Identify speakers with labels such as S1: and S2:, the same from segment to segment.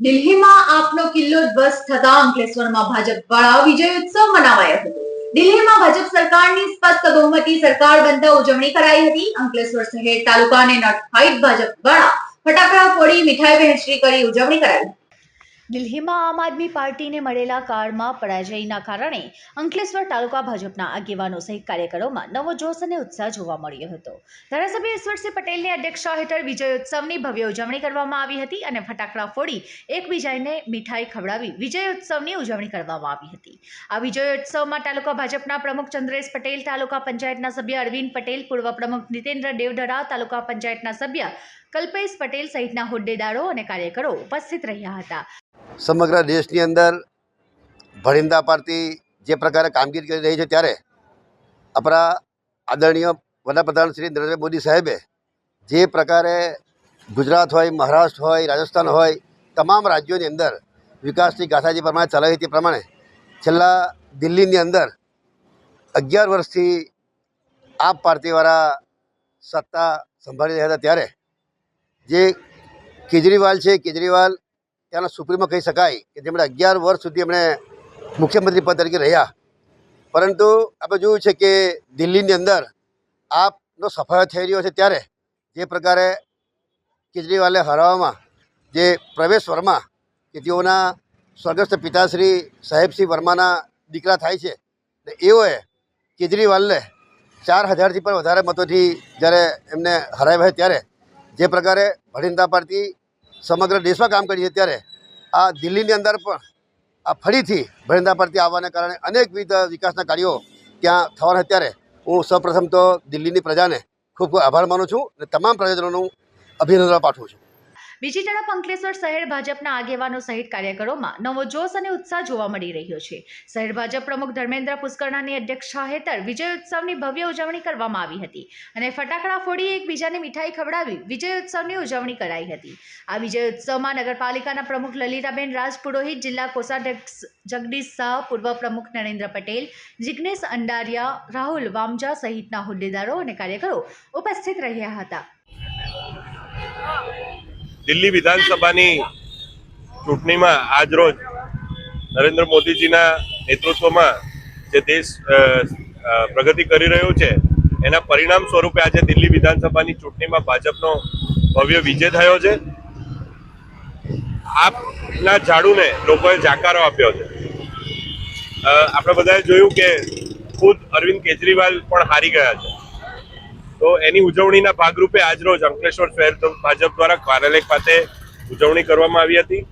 S1: દિલ્હીમાં આપનો કિલ્લો ધ્વસ્ત થતા અંકલેશ્વરમાં ભાજપ દ્વારા વિજય ઉત્સવ મનાવાયો હતો. દિલ્હીમાં ભાજપ સરકારની સ્પષ્ટ બહુમતી સરકાર બનતા ઉજવણી કરાઈ હતી. અંકલેશ્વર શહેર તાલુકા નોટ ફાઇટ ભાજપ દ્વારા ફટાકડા ફોડી મીઠાઈ વહેંચણી કરી ઉજવણી કરાઈ દિલ્હીમાં આમ આદમી પાર્ટીને મળેલા કાળમાં પરાજયના કારણે અંકલેશ્વર તાલુકા ભાજપના આગેવાનો સહિત કાર્યકરોમાં નવો જોશ અને ઉત્સાહ જોવા મળ્યો હતો. ધારાસભ્ય ઈશ્વરસિંહ પટેલની અધ્યક્ષતા હેઠળ વિજયોત્સવની ભવ્ય ઉજવણી કરવામાં આવી હતી અને ફટાકડા ફોડી એકબીજાને મીઠાઈ ખવડાવી વિજયોત્સવની ઉજવણી કરવામાં આવી હતી. આ વિજયોત્સવમાં તાલુકા ભાજપના પ્રમુખ ચંદ્રેશ પટેલ, તાલુકા પંચાયતના સભ્ય અરવિંદ પટેલ, પૂર્વ પ્રમુખ નીતેન્દ્ર દેવધરા, તાલુકા પંચાયતના સભ્ય કલ્પેશ પટેલ સહિતના હોદ્દેદારો અને કાર્યકરો ઉપસ્થિત રહ્યા હતા.
S2: સમગ્ર દેશની અંદર ભરિંદા પાર્ટી જે પ્રકારે કામગીરી કરી રહી છે ત્યારે આપણા આદરણીય વડાપ્રધાન શ્રી નરેન્દ્ર મોદી સાહેબે જે પ્રકારે ગુજરાત હોય, મહારાષ્ટ્ર હોય, રાજસ્થાન હોય, તમામ રાજ્યોની અંદર વિકાસની ગાથા જે પ્રમાણે ચલાવી તે પ્રમાણે છેલ્લા દિલ્હીની અંદર અગિયાર વર્ષથી આપ પાર્ટીવાળા સત્તા સંભાળી રહ્યા હતા ત્યારે જે કેજરીવાલ છે, કેજરીવાલ ત્યાંના સુપ્રીમો કહી શકાય કે જેમણે અગિયાર વર્ષ સુધી એમણે મુખ્યમંત્રી પદ તરીકે રહ્યા. પરંતુ આપણે જોયું છે કે દિલ્હીની અંદર આપનો સફાયો થઈ રહ્યો છે ત્યારે જે પ્રકારે કેજરીવાલે હરાવવામાં, જે પ્રવેશ વર્મા કે જેઓના સ્વર્ગસ્થ પિતાશ્રી સાહેબસિંહ વર્માના દીકરા થાય છે એઓએ કેજરીવાલને ચાર હજારથી પણ વધારે મતોથી જ્યારે એમને હરાવ્યા ત્યારે જે પ્રકારે ભરિંદા પાર્ટી સમગ્ર દેશમાં કામ કરી છે ત્યારે આ દિલ્હીની અંદર પણ આ ફરીથી ભરિંદા પરથી આવવાને કારણે અનેકવિધ વિકાસના કાર્યો ત્યાં થવાના અત્યારે ત્યારે હું સૌપ્રથમ તો દિલ્હીની પ્રજાને ખૂબ ખૂબ આભાર માનું છું અને તમામ પ્રજાજનોનું અભિનંદન પાઠવું છું.
S1: બીજી તરફ અંકલેશ્વર શહેર ભાજપના આગેવાનો સહિત કાર્યકરોમાં નવો જોશ અને ઉત્સાહ જોવા મળી રહ્યો છે. શહેર ભાજપ પ્રમુખ ધર્મેન્દ્ર પુષ્કરણાની અધ્યક્ષતા હેઠળ વિજય ઉત્સવની ભવ્ય ઉજવણી કરવામાં આવી હતી અને ફટાકડા ફોડી એકબીજાને મીઠાઈ ખવડાવી વિજય ઉત્સવની ઉજવણી કરાઈ હતી. આ વિજય ઉત્સવમાં નગરપાલિકાના પ્રમુખ લલિતાબેન રાજ પુરોહિત જિલ્લા કોષાધ્યક્ષ જગદીશ શાહ, પૂર્વ પ્રમુખ નરેન્દ્ર પટેલ, જિગ્નેશ અંડારિયા, રાહુલ વામજા સહિતના હોદ્દેદારો અને કાર્યકરો ઉપસ્થિત રહ્યા હતા.
S3: દિલ્હી વિધાનસભાની ચૂંટણીમાં આજરોજ નરેન્દ્ર મોદીજીના નેતૃત્વમાં જે દેશ પ્રગતિ કરી રહ્યો છે, એના પરિણામ સ્વરૂપે આજે દિલ્હી વિધાનસભાની ચૂંટણીમાં ભાજપનો ભવ્ય વિજય થયો છે. આપના ઝાડુને લોકોએ જાકારો આપ્યો છે. આપણે બધાએ જોયું કે ખુદ અરવિંદ કેજરીવાલ પણ હારી ગયા છે. તો એની ઉજવણીના ભાગરૂપે આજરોજ અંકલેશ્વર શહેર ભાજપ દ્વારા કાર્યાલય ખાતે ઉજવણી કરવામાં આવી હતી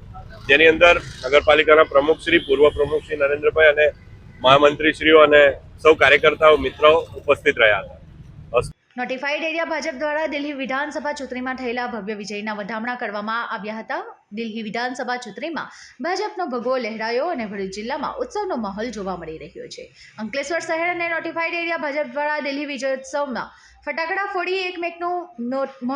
S3: જેની અંદર નગરપાલિકાના પ્રમુખશ્રી પૂર્વ પ્રમુખશ્રી નરેન્દ્રભાઈ અને મહામંત્રીશ્રીઓ અને સૌ કાર્યકર્તાઓ, મિત્રો ઉપસ્થિત રહ્યા હતા.
S1: નોટિફાઈડ એરિયા ભાજપ દ્વારા દિલ્હી વિધાનસભા ચૂંટણીમાં થયેલા ભવ્ય વિજયના વધામણા કરવામાં આવ્યા હતા દિલ્હી વિધાનસભા ચૂંટણીમાં ભાજપનો ભગવો લહેરાયો અને ભરૂચ જિલ્લામાં ઉત્સવનો માહોલ જોવા મળી રહ્યો છે. અંકલેશ્વર શહેર અને નોટિફાઈડ એરિયા ભાજપ દ્વારા દિલ્હી વિજયોત્સવમાં ફટાકડા ફોડી એકમેકનું મોઢું